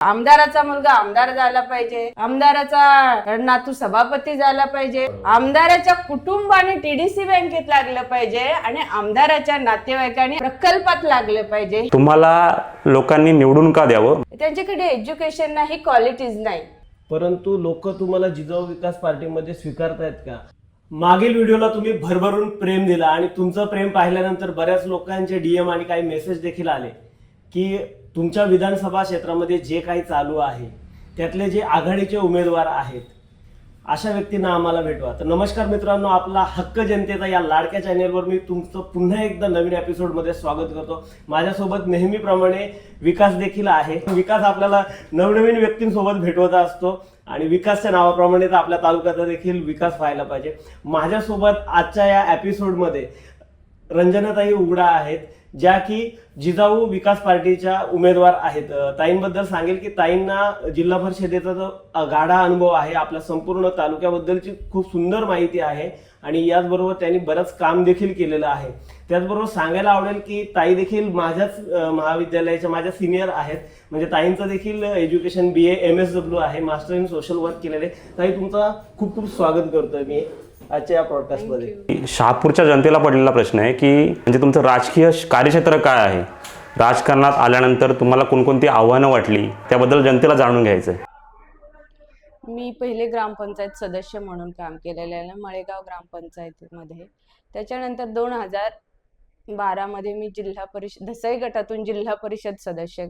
आमदाराचा मुलगा आमदार झाला पाहिजे. आमदाराचा नातू सभापती झाला पाहिजे. आमदाराच्या कुटुंबाने टीडीसी बँकेत लागलं पाहिजे आणि आमदाराच्या नातेवाईकांनी प्रकल्पात लागलं पाहिजे. तुम्हाला लोकांनी निवडून का द्यावं? त्यांच्याकडे एज्युकेशन नाही क्वालिटीज नाही. परंतु लोक तुम्हाला जिजाऊ विकास पार्टीमध्ये स्वीकारतायत का? मागील व्हिडिओला तुम्ही भरभरून प्रेम दिला आणि तुमचं प्रेम पाहिल्यानंतर बऱ्याच लोकांचे डीएम आणि काही मेसेज देखील आले की तुमच्या विधानसभा क्षेत्रामध्ये जे काही चालू आहे त्यातले जे आघाडीचे उमेदवार आहेत अशा व्यक्तींना आम्हाला भेटवा. तर नमस्कार मित्रांनो आपला हक्क जनतेचा या लाडक्या चॅनेलवर मी तुमचं पुन्हा एकदा नवीन एपिसोडमध्ये स्वागत करतो. माझ्यासोबत नेहमीप्रमाणे विकास देखील आहे. विकास आपल्याला नवनवीन व्यक्तींसोबत भेटवत असतो आणि विकासच्या नावाप्रमाणेच आपल्या तालुक्याचा देखील विकास व्हायला पाहिजे. माझ्यासोबत आजच्या या एपिसोडमध्ये रंजनाताई उघडा आहेत. ज्या की जिजाऊ विकास पार्टीच्या उमेदवार आहेत. ताईंबद्दल सांगेल की ताईंना जिल्हा परिषदेचा जो गाढा अनुभव आहे आपल्या संपूर्ण तालुक्याबद्दलची खूप सुंदर माहिती आहे आणि याचबरोबर त्यांनी बरंच काम देखील केलेलं आहे. त्याचबरोबर सांगायला आवडेल की ताई देखील माझ्याच महाविद्यालयाच्या माझ्या सिनियर आहेत. म्हणजे ताईंचं देखील education B A M S W आहे मास्टर इन सोशल वर्क केलेले ताई तुमचा खूप खूप स्वागत करतोय मी. आजच्या या पॉडकास्टमध्ये शहापूरच्या जनतेला पडलेला प्रश्न आहे की म्हणजे तुमचं राजकीय कार्यक्षेत्र काय आहे? राजकारणात आल्यानंतर तुम्हाला कोणकोणती आव्हानं वाटली? त्याबद्दल जनतेला जाणून घ्यायचं आहे मी पहिले ग्रामपंचायत सदस्य म्हणून काम केलेलं आहे मळेगाव ग्रामपंचायतीमध्ये. त्याच्यानंतर दोन हजार बारामध्ये मी जिल्हा परिषद धसाई गटातून जिल्हा परिषद सदस्य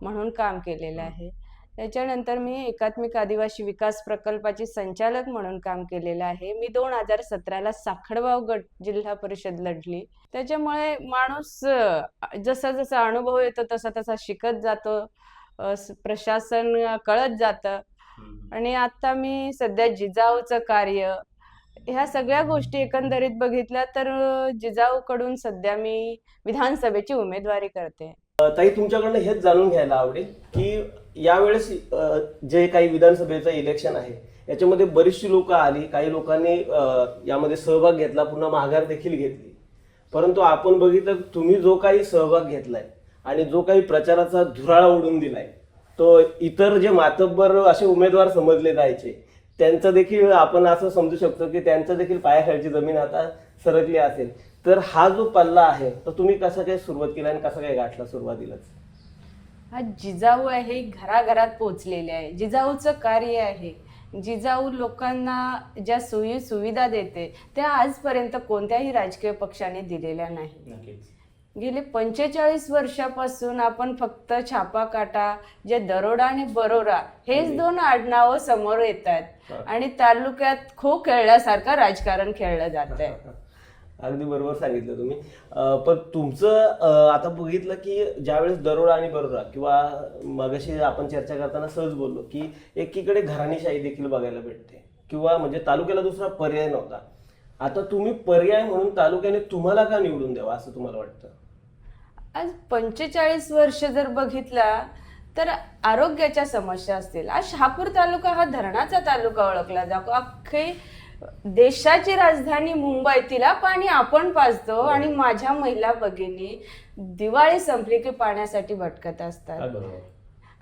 म्हणून काम केलेलं आहे. त्याच्यानंतर मी एकात्मिक आदिवासी विकास प्रकल्पाची संचालक म्हणून काम केलेलं आहे. मी दोन हजार सतराला साखडगाव गट जिल्हा परिषद लढली. त्याच्यामुळे माणूस जसा जसा अनुभव येतो तसा तसा शिकत जातो. प्रशासन कळत जातं. आणि आता मी सध्या जिजाऊचं कार्य ह्या सगळ्या गोष्टी एकंदरीत बघितल्या तर जिजाऊकडून सध्या मी विधानसभेची उमेदवारी करते. ताई तुमच्याकडनं हेच जाणून घ्यायला आवडेल की यावेळेस जे काही विधानसभेचं इलेक्शन आहे याच्यामध्ये बरीचशी लोक आली काही लोकांनी यामध्ये सहभाग घेतला पुन्हा माघार देखील घेतली. परंतु आपण बघितलं तुम्ही जो काही सहभाग घेतलाय आणि जो काही प्रचाराचा धुराळा उडून दिलाय तो इतर जे मातब्बर असे उमेदवार समजले जायचे त्यांचं देखील आपण असं समजू शकतो की त्यांचं देखील पायाखालची जमीन आता सरकली असेल. तर हा जो पल्ला आहे तर तुम्ही कसं काय सुरुवात केला आणि कसं काय गाठला सुरुवातीलाच? हा जिजाऊ आहे घराघरात पोचलेले आहे. जिजाऊचं कार्य आहे. जिजाऊ लोकांना ज्या सोयी सुविधा देते त्या आजपर्यंत कोणत्याही राजकीय पक्षाने दिलेल्या नाही. गेले पंचेचाळीस वर्षापासून आपण फक्त छापा काटा जे दरोडा आणि बरोरा हेच दोन आडनावं समोर येत आहेत. आणि तालुक्यात खो खेळल्यासारखं राजकारण खेळलं जात आहे अगदी बरोबर सांगितलं तुम्ही. पण तुमचं आता बघितलं की ज्यावेळेस दरोडा आणि बरोडा किंवा मगाशी आपण चर्चा करताना सहज बोललो की एकीकडे घराणीशाही देखील बघायला भेटते किंवा म्हणजे तालुक्याला दुसरा पर्याय नव्हता. आता तुम्ही पर्याय म्हणून तालुक्याने तुम्हाला का निवडून द्यावा असं तुम्हाला वाटतं? आज पंचेचाळीस वर्ष जर बघितला तर आरोग्याच्या समस्या असतील. आज शहापूर तालुका हा धरणाचा तालुका ओळखला जातो. अख्खे देशाची राजधानी मुंबई तिला पाणी आपण पाजतो आणि माझ्या महिला भगिनी दिवाळी संपली की पाण्यासाठी भटकत असतात.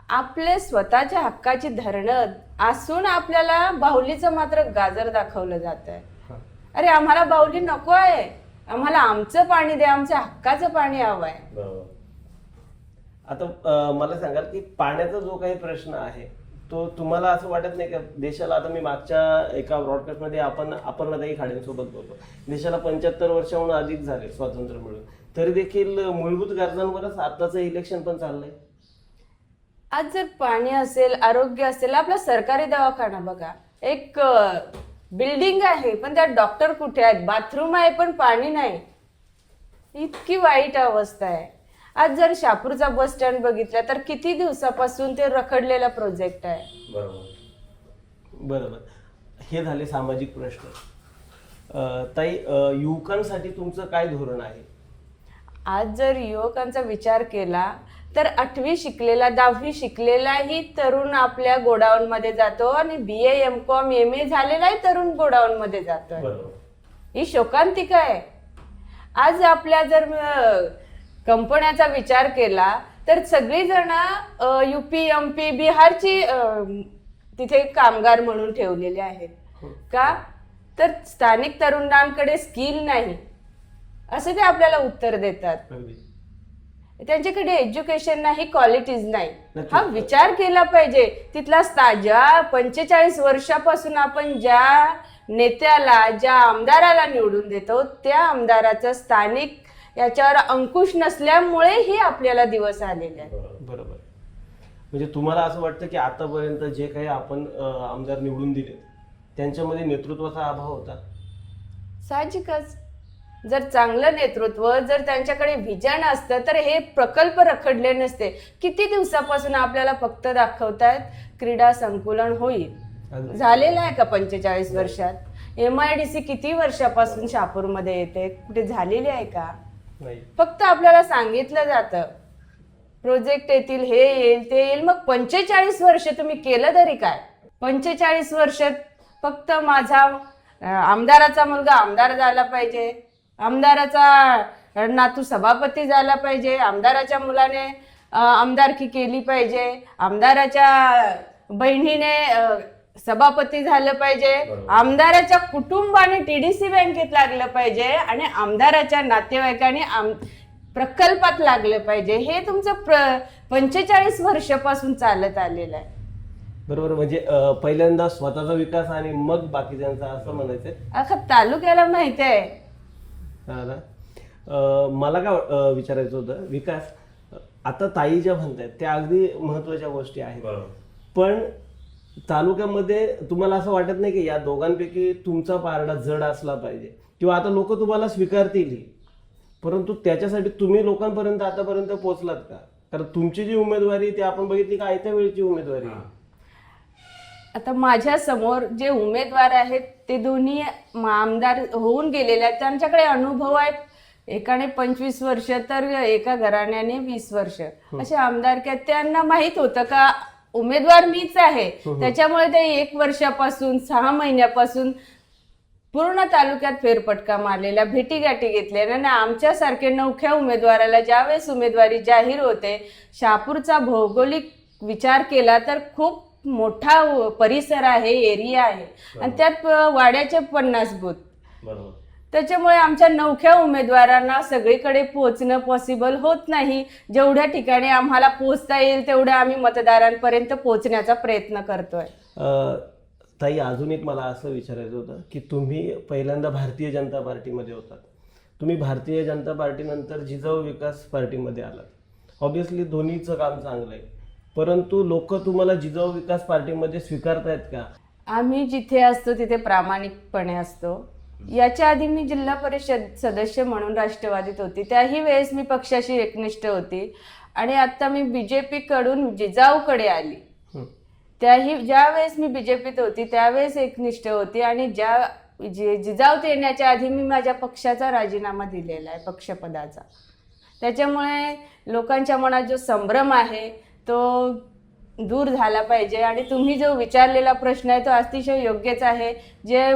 आपले स्वतःच्या हक्काची धरणं असून आपल्याला बाहुलीचं मात्र गाजर दाखवलं जात आहे अरे आम्हाला बाहुली नको आहे. आम्हाला आमचं पाणी द्या आमच्या हक्काचं पाणी हवं आहे. आता मला सांगाल की पाण्याचा जो काही प्रश्न आहे तो तुम्हाला असं वाटत नाही का देशाला आता मी मागच्या एका ब्रॉडकास्टमध्ये आपण अपर्णाताई खाडेंसोबत बोलतो देशाला पंच्याहत्तर वर्षाहून अधिक झाले स्वातंत्र्य मिळून. तरी देखील मूलभूत गरजांवरच आताचं इलेक्शन पण चाललंय. आज जर पाणी असेल आरोग्य असेल आपला सरकारी दवाखाना बघा. एक बिल्डिंग आहे पण त्यात डॉक्टर कुठे आहेत? बाथरूम आहे पण पाणी नाही. इतकी वाईट अवस्था आहे. आज जर शापूरचा बस स्टँड बघितला तर किती दिवसापासून ते रखडलेला प्रोजेक्ट आहे? बरोबर. बरोबर. हे झाले सामाजिक प्रश्न. अं, ताई अं, युवकांसाठी तुमचं काय धोरण आहे? आज जर युवकांचा विचार केला तर आठवी शिकलेला दहावी शिकलेलाही तरुण आपल्या गोडाऊन मध्ये जातो आणि B M com M A झालेलाही तरुण गोडाऊन मध्ये जातोय. बरोबर. ही शोकांतिका आहे. आज आपल्या जर अं, कंपन्याचा विचार केला तर सगळीजण युपी एम पी बिहारची तिथे कामगार म्हणून ठेवलेले आहेत. का? तर स्थानिक तरुणांकडे स्किल नाही. असं ते आपल्याला उत्तर देतात. त्यांच्याकडे एज्युकेशन नाही क्वालिटीज नाही. हा विचार केला पाहिजे. तिथला ज्या पंचेचाळीस वर्षापासून आपण ज्या नेत्याला ज्या आमदाराला निवडून देतो त्या आमदाराचं स्थानिक याच्यावर अंकुश नसल्यामुळे हे आपल्याला दिवस आलेले आहेत. बरोबर. म्हणजे तुम्हाला असं वाटतं की आतापर्यंत जे काही आपण अं, आमदार निवडून दिले त्यांच्यामध्ये नेतृत्वाचा अभाव होता? साहजिकच. जर चांगलं नेतृत्व जर त्यांच्याकडे विजन असतं तर हे प्रकल्प रखडले नसते. किती दिवसापासून आपल्याला फक्त दाखवतायत क्रीडा संकुलन होईल. अगदी. झालेलं आहे का पंचेचाळीस वर्षात? एम आय डी सी किती वर्षापासून शहापूरमध्ये येते? कुठे झालेली आहे का? फक्त आपल्याला सांगितलं जातं प्रोजेक्ट येतील हे येईल ते येईल. मग पंचेचाळीस वर्ष तुम्ही केलं तरी काय? पंचेचाळीस वर्षात फक्त माझा आमदाराचा मुलगा आमदार झाला पाहिजे. आमदाराचा नातू सभापती झाला पाहिजे. आमदाराच्या मुलाने आमदारकी केली पाहिजे. आमदाराच्या बहिणीने सभापती झालं पाहिजे आमदाराच्या कुटुंबाने टीडीसी बँकेत लागलं पाहिजे आणि आमदाराच्या नातेवाईकांनी आम प्रकल्पात लागलं पाहिजे. हे तुमचं प्र पंचेचाळीस वर्षापासून चालत आलेलं आहे. बरोबर म्हणजे पहिल्यांदा स्वतःचा विकास आणि मग बाकीच्यांचा असं म्हणायचंय. अख्खा तालुक्याला माहिती आहे. मला काय विचारायचं होतं विकास आता ताई ज्या म्हणतायत त्या अगदी महत्त्वाच्या गोष्टी आहेत. पण तालुक्यामध्ये तुम्हाला असं वाटत नाही की या दोघांपैकी तुमचा पारडा जड असला पाहिजे? किंवा आता लोक तुम्हाला स्वीकारतील परंतु त्याच्यासाठी तुम्ही लोकांपर्यंत आतापर्यंत पोहोचलात का? कारण तुमची जी उमेदवारी ती आपण बघितली का आयत्या वेळची उमेदवारी. आता माझ्यासमोर जे उमेदवार आहेत ते दोन्ही आमदार होऊन गेलेले आहेत. त्यांच्याकडे अनुभव आहेत. एकाने पंचवीस वर्ष तर एका घराण्याने वीस वर्ष. असे आमदार त्यांना माहीत होतं का उमेदवार मीच आहे. त्याच्यामुळे ते एक वर्षापासून सहा महिन्यापासून पूर्ण तालुक्यात फेरफटका मारलेल्या भेटीगाठी घेतलेल्या आणि आमच्यासारखे नवख्या उमेदवाराला ज्यावेळेस उमेदवारी जाहीर होते शहापूरचा भौगोलिक विचार केला तर खूप मोठा परिसर आहे एरिया आहे. आणि त्यात वाड्याचे पन्नास बूथ. त्याच्यामुळे आमच्या नवख्या उमेदवारांना सगळीकडे पोहोचणं पॉसिबल होत नाही. जेवढ्या ठिकाणी आम्हाला पोहोचता येईल तेवढ्या आम्ही मतदारांपर्यंत पोहोचण्याचा प्रयत्न करतोय. ताई अजून एक मला असं विचारायचं होतं की तुम्ही पहिल्यांदा भारतीय जनता पार्टीमध्ये होतात. तुम्ही भारतीय जनता पार्टीनंतर जिजाऊ विकास पार्टीमध्ये आलात. ऑब्विसली दोन्हीचं काम चांगलं आहे. परंतु लोक तुम्हाला जिजाऊ विकास पार्टीमध्ये स्वीकारतायत का? आम्ही जिथे असतो तिथे प्रामाणिकपणे असतो. याच्या आधी मी जिल्हा परिषद सदस्य म्हणून राष्ट्रवादीत होती. त्याही वेळेस मी पक्षाशी एकनिष्ठ होती. आणि आता मी बीजेपी कडून जिजाऊकडे आली. त्याही ज्या वेळेस मी बीजेपीत होती त्यावेळेस एकनिष्ठ होती. आणि ज्या जे जिजाऊत येण्याच्या आधी मी माझ्या पक्षाचा राजीनामा दिलेला आहे पक्षपदाचा. त्याच्यामुळे लोकांच्या मनात जो संभ्रम आहे तो दूर झाला पाहिजे. आणि तुम्ही जो विचारलेला प्रश्न आहे तो अतिशय योग्यच आहे. जे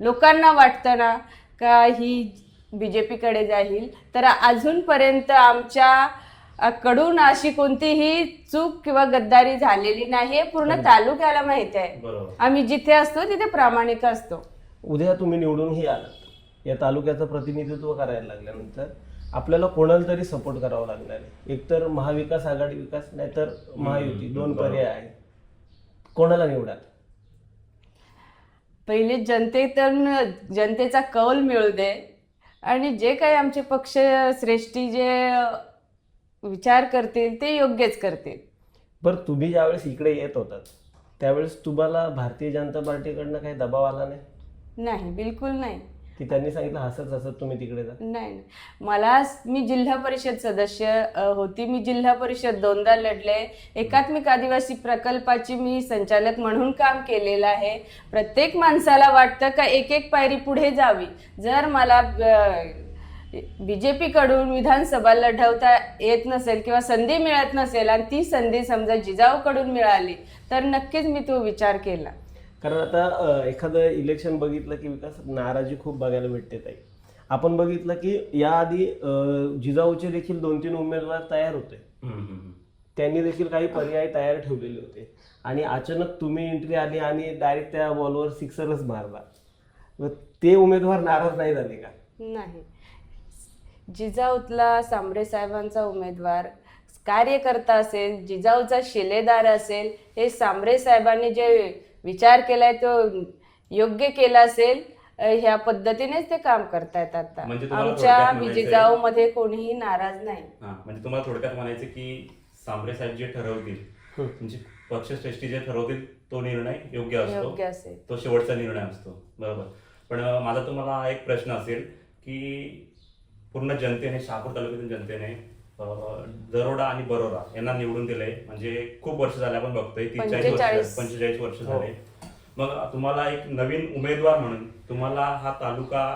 लोकांना वाटतं ना का ही बी जे पीकडे जाईल तर अजूनपर्यंत आमच्या कडून अशी कोणतीही चूक किंवा गद्दारी झालेली नाही हे पूर्ण तालुक्याला माहिती आहे. आम्ही जिथे असतो तिथे प्रामाणिक असतो. उद्या तुम्ही निवडूनही आलात. या तालुक्याचं प्रतिनिधित्व करायला लागल्यानंतर आपल्याला कोणाला तरी सपोर्ट करावा लागणार आहे. एकतर महाविकास आघाडी विकास नाहीतर महायुती दोन पर्याय आहेत. कोणाला निवडाल? पहिले जनतेतून जनतेचा कौल मिळू दे आणि जे काही आमचे पक्ष श्रेष्ठी जे विचार करतील ते योग्यच करतील. बरं तुम्ही ज्यावेळेस इकडे येत होतात त्यावेळेस तुम्हाला भारतीय जनता पार्टीकडनं काही दबाव आला नाही? नाही बिलकुल नाही. की त्यांनी सांगितलं हसत हसत तुम्ही तिकडे जा. नाही नाही. मला मी जिल्हा परिषद सदस्य अ, होती. मी जिल्हा परिषद दोनदा लढले. एकात्मिक आदिवासी प्रकल्पाची मी संचालक म्हणून काम केलेलं आहे. प्रत्येक माणसाला वाटतं का एक एक पायरी पुढे जावी. जर मला बी जे पीकडून विधानसभा लढवता येत नसेल किंवा संधी मिळत नसेल आणि ती संधी समजा जिजाऊकडून मिळाली तर नक्कीच मी तो विचार केला. कारण आता एखादं इलेक्शन बघितलं की विकास नाराजी खूप बघायला भेटते ताई. आपण बघितलं की याआधी जिजाऊचे देखील दोन तीन उमेदवार तयार होते. त्यांनी देखील काही पर्याय तयार ठेवलेले होते. आणि अचानक तुम्ही एंट्री आली आणि डायरेक्ट त्या बॉलवर सिक्सरच मारला. ते उमेदवार नाराज नाही झाले का? नाही. जिजाऊतला सांबरे साहेबांचा उमेदवार कार्यकर्ता असेल जिजाऊचा शिलेदार असेल हे सांबरे साहेबांनी जे विचार केलाय तो योग्य केला असेल ह्या पद्धतीनेच ते काम करतायत आता. म्हणजे तुम्हाला आमच्या थोडक्यात म्हणायचंय- जिजाऊ मध्ये कोणीही नाराज नाही. हा म्हणजे तुम्हाला थोडक्यात म्हणायचं की सांबरे साहेब जे ठरवतील म्हणजे पक्षश्रेष्ठी जे ठरवतील तो निर्णय योग्य असतो. योग्य असेल. तो शेवटचा निर्णय असतो. बरोबर. पण अं, माझा तुम्हाला हा एक प्रश्न असेल की पूर्ण जनतेने शहापूर तालुक्यातील जनतेने दरोडा आणि बरोरा यांना निवडून दिले म्हणजे खूप वर्ष झाले आपण बघतोय तीस चाळीस वर्ष पंचेचाळीस. वर्ष झाले. मग तुम्हाला एक नवीन उमेदवार म्हणून तुम्हाला हा तालुका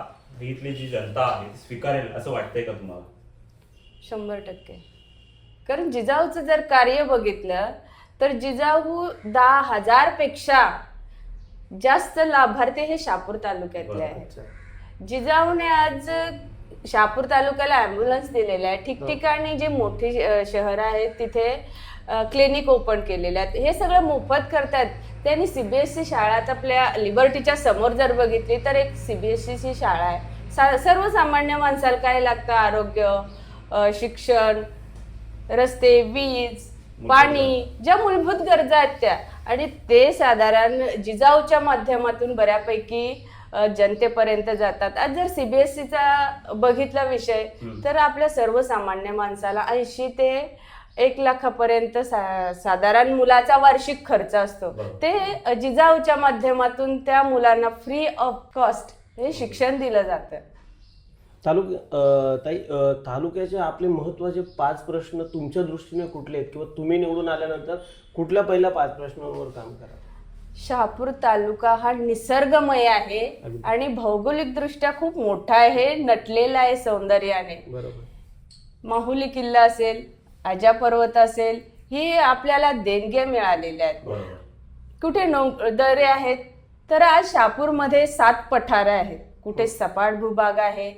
इथली जी जनता आहे स्वीकारेल असं वाटतंय का तुम्हाला? शंभर टक्के. कारण जिजाऊचं जर कार्य बघितलं तर जिजाऊ दहा हजारपेक्षा जास्त लाभार्थी हे शापूर तालुक्यातले आहेत. जिजाऊने आज शहापूर तालुक्याला ॲम्ब्युलन्स दिलेला आहे. ठिकठिकाणी जे मोठी शहरं आहेत तिथे क्लिनिक ओपन केलेले आहेत. हे सगळं मोफत करतात. त्यांनी सीबीएसई शाळात आपल्या लिबर्टीच्या समोर जर बघितली तर एक सीबीएसईची शाळा आहे. सा सर्वसामान्य माणसाला काय लागतं? आरोग्य शिक्षण रस्ते वीज पाणी ज्या मूलभूत गरजा आहेत त्या. आणि ते साधारण जिजाऊच्या माध्यमातून बऱ्यापैकी जनतेपर्यंत जातात. आज जर सीबीएसईचा बघितला विषय तर आपल्या सर्वसामान्य माणसाला ऐंशी ते एक लाखापर्यंत सा, साधारण मुलाचा वार्षिक खर्च असतो. ते जिजाऊच्या माध्यमातून त्या मुलांना फ्री ऑफ कॉस्ट हे शिक्षण दिलं जातं. तालुक ताई तालुक्याचे आपले महत्त्वाचे पाच प्रश्न तुमच्या दृष्टीने कुठले आहेत? किंवा तुम्ही निवडून आल्यानंतर कुठल्या पहिल्या पाच प्रश्नांवर काम करा? शहापूर तालुका हा निसर्गमय आहे. आणि भौगोलिक दृष्ट्या खूप मोठा आहे नटलेला आहे सौंदर्याने. माहुली किल्ला असेल आजा पर्वत असेल ही आपल्याला देणग्या मिळालेल्या आहेत. कुठे नौ दरे आहेत? तर आज शहापूरमध्ये सात पठारे आहेत. कुठे सपाट भूभाग आहे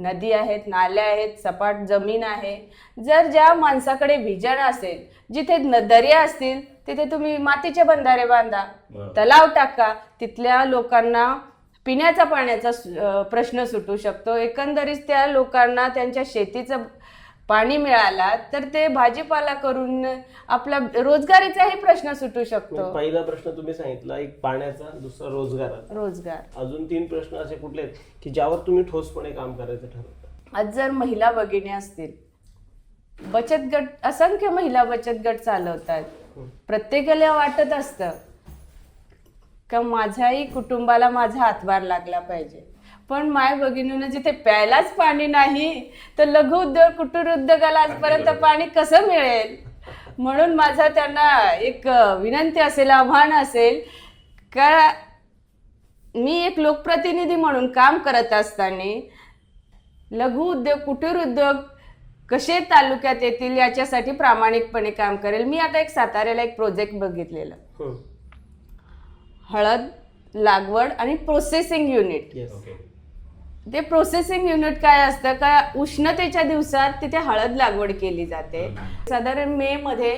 नदी आहेत नाल्या आहेत सपाट जमीन आहे जर ज्या माणसाकडे विजन असेल जिथे दर्या असतील तिथे तुम्ही मातीचे बंधारे बांधा. तलाव टाका तिथल्या लोकांना पिण्याचा पाण्याचा प्रश्न सुटू शकतो एकंदरीत त्या लोकांना त्यांच्या शेतीचं पाणी मिळाला तर ते भाजीपाला करून आपला रोजगारीचाही प्रश्न सुटू शकतो. पहिला प्रश्न तुम्ही सांगितला एक पाण्याचा दुसरा रोजगाराचा. रोजगार. अजून तीन प्रश्न असे कुठले आहेत की ज्यावर तुम्ही ठोसपणे काम करायचं ठरवता? आज जर महिला भगिनी असतील बचत गट असंख्य महिला बचत गट चालवतात. प्रत्येकाला वाटत असतं का माझ्याही कुटुंबाला माझा हातभार लागला पाहिजे? पण माय भगिनीनं जिथे प्यायलाच पाणी नाही तर लघु उद्योग कुटीर उद्योगाला आजपर्यंत पाणी कसं मिळेल? म्हणून माझा त्यांना एक विनंती असेल आव्हान असेल का मी एक लोकप्रतिनिधी म्हणून काम करत असताना लघु उद्योग कुटीर उद्योग कसे तालुक्यात येतील याच्यासाठी प्रामाणिकपणे काम करेल. मी आता एक साताऱ्याला एक प्रोजेक्ट बघितलेला. हं. हळद लागवड आणि प्रोसेसिंग युनिट ते प्रोसेसिंग युनिट काय असतं? का उष्णतेच्या दिवसात तिथे हळद लागवड केली जाते. साधारण मे मध्ये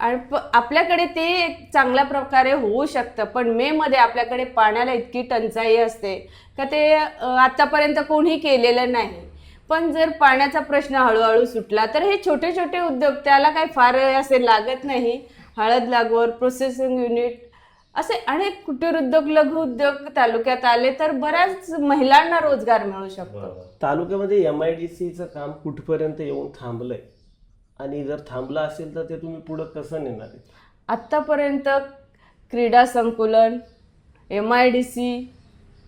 आपल्याकडे ते चांगल्या प्रकारे होऊ शकतं पण मे मध्ये आपल्याकडे पाण्याला इतकी टंचाई असते का ते आतापर्यंत कोणी केलेलं नाही. पण जर पाण्याचा प्रश्न हळूहळू सुटला तर हे छोटे छोटे उद्योग त्याला काही फार असे लागत नाही. हळद लागवड प्रोसेसिंग युनिट असे अनेक कुटीर उद्योग लघु उद्योग तालुक्यात आले तर बऱ्याच महिलांना रोजगार मिळू शकतो. तालुक्यामध्ये एम आय डी सीचं काम कुठपर्यंत येऊन थांबलंय? आणि जर थांबलं असेल तर ते तुम्ही पुढं कसं नेणार आहे? आत्तापर्यंत क्रीडा संकुलन एम आय डी सी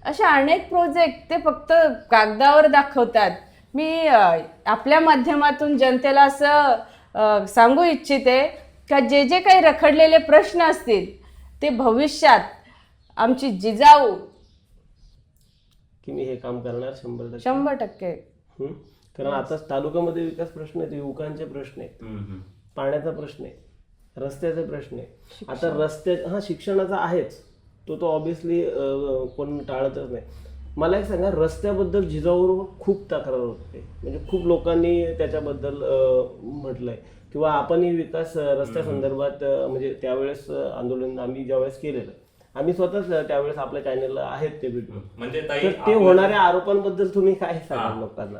अशा अनेक प्रोजेक्ट ते फक्त कागदावर दाखवतात. मी अ, आपल्या माध्यमातून जनतेला असं अ, सांगू इच्छिते का जे जे काही रखडलेले प्रश्न असतील ते भविष्यात आमची जिजाऊ की मी हे काम करणार? शंभर टक्के. शंभर टक्के. हं? कारण आता तालुक्यामध्ये विकास प्रश्न आहेत युवकांचे प्रश्न आहेत. पाण्याचा प्रश्न आहे रस्त्याचे प्रश्न आहे आता रस्त्या हा शिक्षणाचा आहेच. तो तो ऑब्विसली कोण टाळतच नाही. मला एक सांगा रस्त्याबद्दल जिजाऊवर खूप तक्रार होते. म्हणजे खूप लोकांनी त्याच्याबद्दल अं, म्हटलंय. किंवा आपणही विकास रस्त्यासंदर्भात म्हणजे त्यावेळेस आंदोलन आम्ही ज्यावेळेस केलेलं. आम्ही स्वतःच त्यावेळेस आपल्या चॅनलला आहेत ते व्हिडिओ म्हणजे तर ते होणाऱ्या आरोपांबद्दल तुम्ही काय सांगाल हा. लोकांना?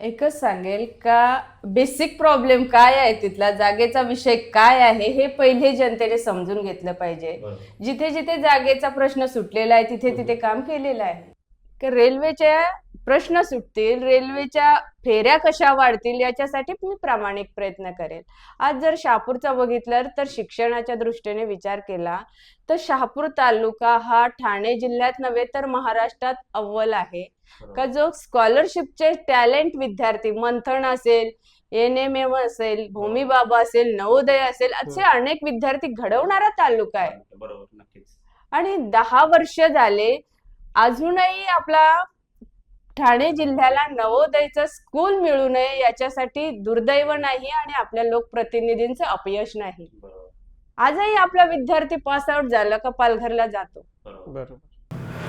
एकच सांगेल का बेसिक प्रॉब्लेम काय आहे तिथला? जागेचा विषय काय आहे? हे पहिले जनतेने समजून घेतलं पाहिजे. जिथे जिथे जागेचा प्रश्न सुटलेला आहे तिथे तिथे काम केलेलं आहे. की रेल्वेच्या प्रश्न सुटतील रेल्वेच्या फेऱ्या कशा वाढतील याच्यासाठी मी प्रामाणिक प्रयत्न करेल. आज जर शहापूरचा बघितलं तर शिक्षणाच्या दृष्टीने विचार केला तर शहापूर तालुका हा ठाणे जिल्ह्यात नव्हे तर महाराष्ट्रात अव्वल आहे. का जो स्कॉलरशिपचे टॅलेंट विद्यार्थी मंथन असेल एन एम एम असेल भूमी बाबा असेल नवोदय असेल असे अनेक विद्यार्थी घडवणारा तालुका आहे. बरोबर नक्कीच. आणि दहा वर्ष झाले अजूनही आपला ठाणे जिल्ह्याला नवोदयचं स्कूल मिळू नये याच्यासाठी दुर्दैव नाही आणि आपल्या लोकप्रतिनिधींचं अपयश नाही. आजही आपला विद्यार्थी पास आउट झाला का पालघरला जातो. बरोबर.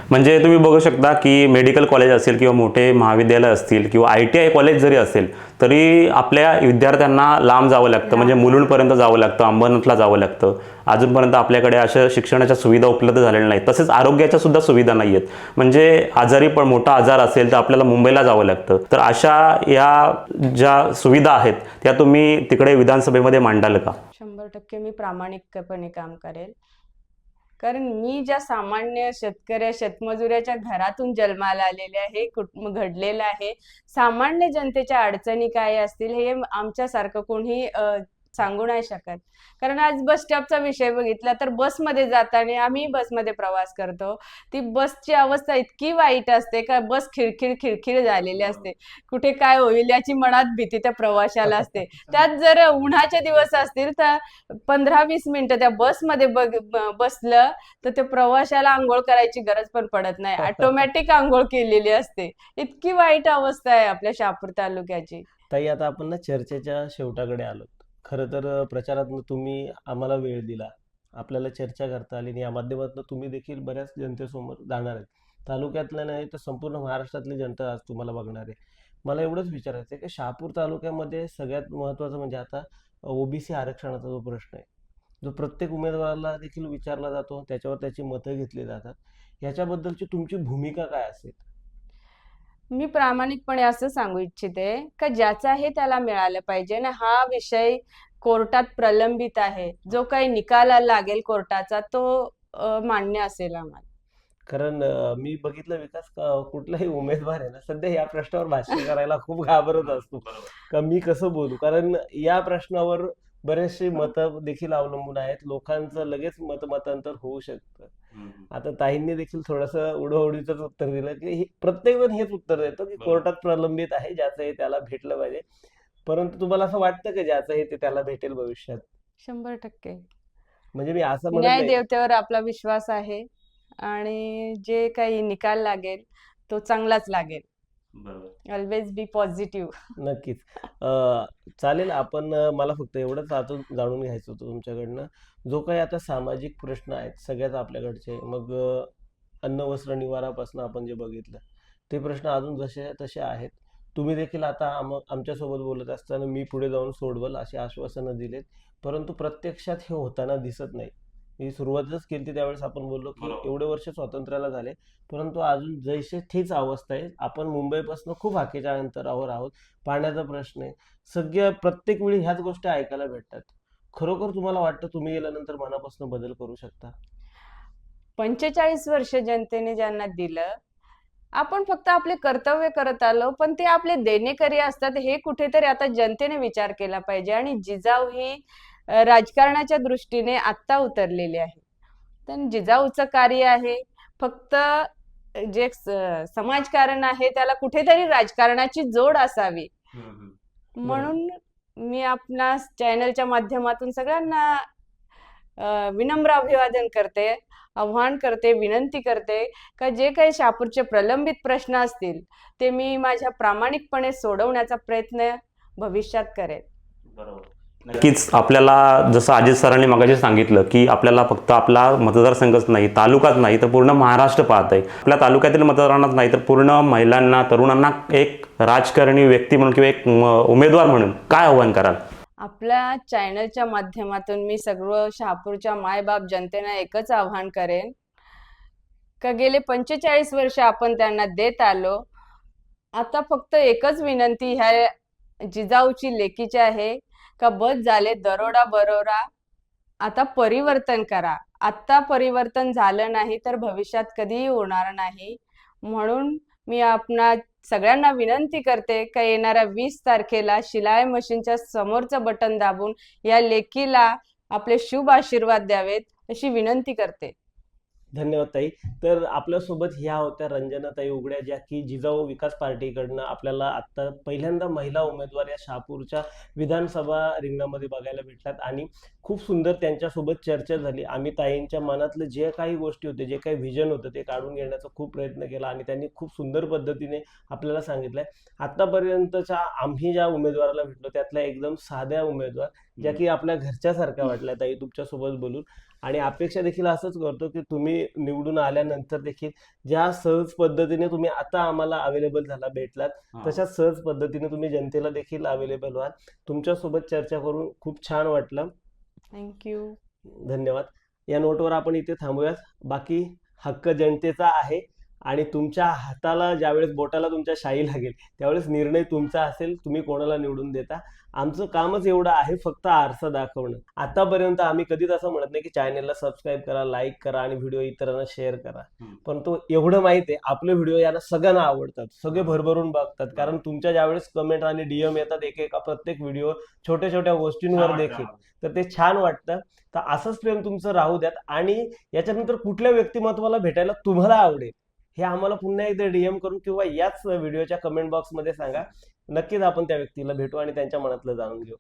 म्हणजे तुम्ही बघू शकता की मेडिकल कॉलेज असेल किंवा मोठे महाविद्यालय असतील किंवा आय टी आय कॉलेज जरी असेल तरी आपल्या विद्यार्थ्यांना लांब जावं लागतं. म्हणजे मुलुंडपर्यंत जावं लागतं अंबरनाथला जावं लागतं. अजूनपर्यंत आपल्याकडे अशा शिक्षणाच्या सुविधा उपलब्ध झालेल्या नाहीत. तसेच आरोग्याच्या सुद्धा सुविधा नाही आहेत म्हणजे आजारी पण मोठा आजार असेल तर आपल्याला मुंबईला जावं लागतं. तर अशा या ज्या सुविधा आहेत त्या तुम्ही तिकडे विधानसभेमध्ये मांडाल का? शंभर टक्के मी प्रामाणिकपणे काम करेल. कारण मी ज्या सामान्य शेतकऱ्या शेतमजुऱ्याच्या घरातून जन्माला आलेले आहे घडलेलं आहे सामान्य जनतेच्या अडचणी काय असतील हे आमच्यासारखं कोणी अ, सांगू नाही शकत. कारण आज बस स्टॉपचा विषय बघितला तर बसमध्ये जाताना आम्ही बसमध्ये प्रवास करतो. ती बसची अवस्था इतकी वाईट असते का बस खिळखिळ खिळखिळ झालेली असते. कुठे काय होईल याची मनात भीती त्या प्रवाशाला असते. त्यात जर उन्हाचे दिवस असतील तर पंधरा वीस मिनिटं त्या बसमध्ये बघ बसलं तर त्या प्रवाशाला आंघोळ करायची गरज पण पडत नाही. ऑटोमॅटिक आंघोळ केलेली असते. इतकी वाईट अवस्था आहे आपल्या शहापूर तालुक्याची. ताई आता आपण ना चर्चेच्या शेवटाकडे आलो खरं तर प्रचारातनं तुम्ही आम्हाला वेळ दिला. आपल्याला चर्चा करता आली आणि या माध्यमातून तुम्ही देखील बऱ्याच जनतेसमोर जाणार आहेत. तालुक्यातल्या नाही तर संपूर्ण महाराष्ट्रातली जनता आज तुम्हाला बघणार आहे. मला एवढंच विचारायचं आहे की शहापूर तालुक्यामध्ये सगळ्यात महत्त्वाचं म्हणजे आता ओबीसी आरक्षणाचा जो प्रश्न आहे जो प्रत्येक उमेदवाराला देखील विचारला जातो त्याच्यावर त्याची मतं घेतली जातात. याच्याबद्दलची तुमची भूमिका काय असेल? मी प्रामाणिकपणे असं सांगू इच्छिते का ज्याचं आहे त्याला मिळालं पाहिजे ना हा विषय कोर्टात प्रलंबित आहे. जो काही निकाला लागेल कोर्टाचा तो मान्य असेल आम्हाला. कारण मी बघितलं विकास कुठलाही उमेदवार आहे ना सध्या या प्रश्नावर भाष्य करायला खूप घाबरत असतो. का मी कसं बोलू? कारण या प्रश्नावर बरेचसे मतं देखील अवलंबून आहेत. लोकांचं लगेच मतमतांतर होऊ शकतं. आता ताईंनी देखील थोडस उडवडीच उत्तर दिलं की प्रत्येक जण हेच उत्तर देतो की. कोर्टात प्रलंबित आहे ज्याचं हे त्याला भेटलं पाहिजे. परंतु तुम्हाला असं वाटतं का ज्याचं हे ते त्याला भेटेल भविष्यात? शंभर टक्के. म्हणजे मी असं म्हणत न्याय नाही. देवतेवर आपला विश्वास आहे आणि जे काही निकाल लागेल तो चांगलाच लागेल. बरोबर. ऑलवेज बी पॉझिटिव्ह नक्कीच. अं, चालेल आपण मला फक्त एवढंच आतून जाणून घ्यायचं होतं तुमच्याकडनं. जो काही आता सामाजिक प्रश्न आहेत सगळ्यात आपल्याकडचे मग अन्न वस्त्र निवारापासून आपण जे बघितलं ते प्रश्न अजून जसे तसे आहेत. तुम्ही देखील आता आम आमच्यासोबत बोलत असताना मी पुढे जाऊन सोडवल अशी आश्वासनं दिलेत. परंतु प्रत्यक्षात हे होताना दिसत नाही. मी सुरुवातच केली त्यावेळेस आपण बोललो की बरोबर. एवढे वर्ष स्वातंत्र्याला झाले परंतु अजून जैसे तेच अवस्था आहे. आपण मुंबईपासून खूप हाकेच्या अंतरावर आहोत पाण्याचा प्रश्न आहे. सगळ्या प्रत्येक वेळी ह्याच गोष्टी ऐकायला भेटतात. खरोखर तुम्हाला वाटतं तुम्ही गेल्यानंतर मनापासून बदल करू शकता? पंचेचाळीस वर्ष जनतेने ज्यांना दिलं आपण फक्त आपले कर्तव्य करत आलो पण ते आपले देणेकरी असतात हे कुठेतरी आता जनतेने विचार केला पाहिजे. आणि जिजाऊ ही राजकारणाच्या दृष्टीने आत्ता उतरलेली आहे. तर जिजाऊचं कार्य आहे फक्त जे समाजकारण आहे त्याला कुठेतरी राजकारणाची जोड असावी. म्हणून मी आपल्या चॅनलच्या माध्यमातून सगळ्यांना विनम्र अभिवादन करते आव्हान करते विनंती करते का जे काही शहापूरचे प्रलंबित प्रश्न असतील ते मी माझ्या प्रामाणिकपणे सोडवण्याचा प्रयत्न भविष्यात करेन. बरोबर. नक्कीच. आपल्याला जसं अजित सरांनी मगाशी सांगितलं की आपल्याला फक्त आपला मतदारसंघच नाही तालुकाच नाही तर पूर्ण महाराष्ट्र पाहत आहे. आपल्या तालुक्यातील मतदारांनाच नाही तर पूर्ण महिलांना तरुणांना एक राजकारणी व्यक्ती म्हणून किंवा एक उमेदवार म्हणून काय आव्हान कराल? आपल्या चॅनलच्या माध्यमातून मी सर्व शहापूरच्या मायबाप जनतेला एकच आव्हान करेन. का गेले पंचेचाळीस वर्ष आपण त्यांना देत आलो आता फक्त एकच विनंती ह्या जिजाऊची लेकीची आहे. का बस झाले दरोडा बरोरा. आता परिवर्तन करा. आत्ता परिवर्तन झालं नाही तर भविष्यात कधीही होणार नाही. म्हणून मी आपणा सगळ्यांना विनंती करते का येणाऱ्या वीस तारखेला शिलाई मशीनच्या समोरचं बटन दाबून या लेकीला आपले शुभ आशीर्वाद द्यावेत अशी विनंती करते. धन्यवाद ताई. तर आपल्यासोबत ह्या होत्या रंजनाताई उघड्या ज्या की जिजाऊ विकास पार्टीकडनं आपल्याला आता पहिल्यांदा महिला उमेदवार या शहापूरच्या विधानसभा रिंगणामध्ये बघायला भेटल्यात आणि खूप सुंदर त्यांच्यासोबत चर्चा झाली. आम्ही ताईंच्या मनातलं जे काही गोष्टी होते जे काही व्हिजन होतं ते काढून घेण्याचा खूप प्रयत्न केला आणि त्यांनी खूप सुंदर पद्धतीने आपल्याला सांगितलंय. आतापर्यंतच्या आम्ही ज्या उमेदवाराला भेटलो त्यातल्या एकदम साध्या उमेदवार ज्या की आपल्या घरच्यासारख्या वाटल्या ताई तुमच्यासोबत बोलून. आणि अपेक्षा देखील असंच करतो की तुम्ही निवडून आल्यानंतर देखील ज्या सहज पद्धतीने तुम्ही आता आम्हाला अवेलेबल झाला भेटलात. तशाच सहज पद्धतीने तुम्ही जनतेला देखील अवेलेबल व्हाल. तुमच्यासोबत चर्चा करून खूप छान वाटलं. थँक्यू धन्यवाद. या नोटवर आपण इथे थांबूयात. बाकी हक्क जनतेचा आहे. आणि तुमच्या हाताला ज्यावेळेस बोटाला तुमच्या शाई लागेल त्यावेळेस निर्णय तुमचा असेल तुम्ही कोणाला निवडून देता. आमचं कामच एवढं आहे फक्त आरसा दाखवणं. आतापर्यंत आम्ही कधीच असं म्हणत नाही की चॅनेलला सबस्क्राईब करा लाईक करा आणि व्हिडिओ इतरांना शेअर करा. पण तो एवढं माहिती आहे आपले व्हिडिओ यांना सगळ्यांना आवडतात सगळे भरभरून बघतात. कारण तुमच्या ज्यावेळेस कमेंट आणि डीएम येतात एक एक प्रत्येक व्हिडिओ छोट्या छोट्या गोष्टींवर देखील. तर ते छान वाटतं. तर असंच प्रेम तुमचं राहू द्यात. आणि याच्यानंतर कुठल्या व्यक्तिमत्वाला भेटायला तुम्हाला आवडेल? हे आम्हाला पुन्हा एकदा डीएम करून किंवा याच व्हिडिओच्या कमेंट बॉक्समध्ये सांगा. नक्कीच आपण त्या व्यक्तीला भेटू आणि त्यांच्या मनातलं जाणून घेऊ.